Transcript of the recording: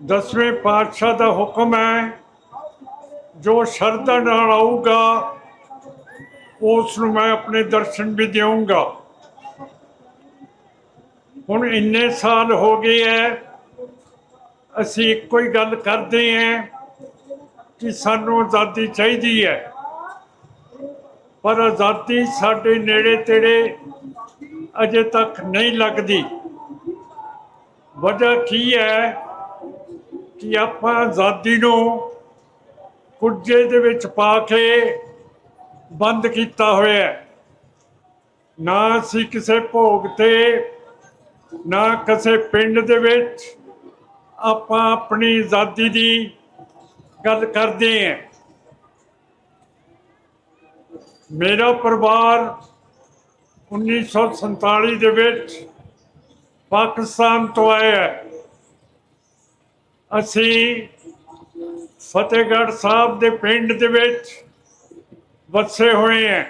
ਦਸਵੇਂ ਪਾਤਸ਼ਾਹ ਦਾ ਹੁਕਮ ਹੈ, ਜੋ ਸ਼ਰਧਾ ਨਾਲ ਆਊਗਾ ਉਸ ਨੂੰ ਮੈਂ ਆਪਣੇ ਦਰਸ਼ਨ ਵੀ ਦੇਵਾਂਗਾ ਹੁਣ ਇੰਨੇ ਸਾਲ ਹੋ ਗਏ ਐ, ਅਸੀਂ ਇੱਕੋ ਹੀ ਗੱਲ ਕਰਦੇ ਹਾਂ ਕਿ ਸਾਨੂੰ ਆਜ਼ਾਦੀ ਚਾਹੀਦੀ ਹੈ ਪਰ ਆਜ਼ਾਦੀ ਸਾਡੇ ਨੇੜੇ ਤੇੜੇ ਅਜੇ ਤੱਕ ਨਹੀਂ ਲੱਗਦੀ। ਵਜ੍ਹਾ ਕੀ ਹੈ ਕਿ ਆਪਾਂ ਆਜ਼ਾਦੀ ਨੂੰ ਕੁੱਜੇ ਦੇ ਵਿੱਚ ਪਾ ਕੇ ਬੰਦ ਕੀਤਾ ਹੋਇਆ ਹੈ। ਨਾ ਅਸੀਂ ਕਿਸੇ ਭੋਗ ਤੇ, ਨਾ ਕਿਸੇ ਪਿੰਡ ਦੇ ਵਿੱਚ ਆਪਾਂ ਆਪਣੀ ਆਜ਼ਾਦੀ ਦੀ ਗੱਲ ਕਰਦੇ ਹਾਂ। ਮੇਰਾ ਪਰਿਵਾਰ 1947 ਦੇ ਵਿੱਚ ਪਾਕਿਸਤਾਨ ਤੋਂ ਆਇਆ ਹੈ। ਅਸੀਂ ਫਤਿਹਗੜ੍ਹ ਸਾਹਿਬ ਦੇ ਪਿੰਡ ਦੇ ਵਿੱਚ ਵਸੇ ਹੋਏ ਹੈ।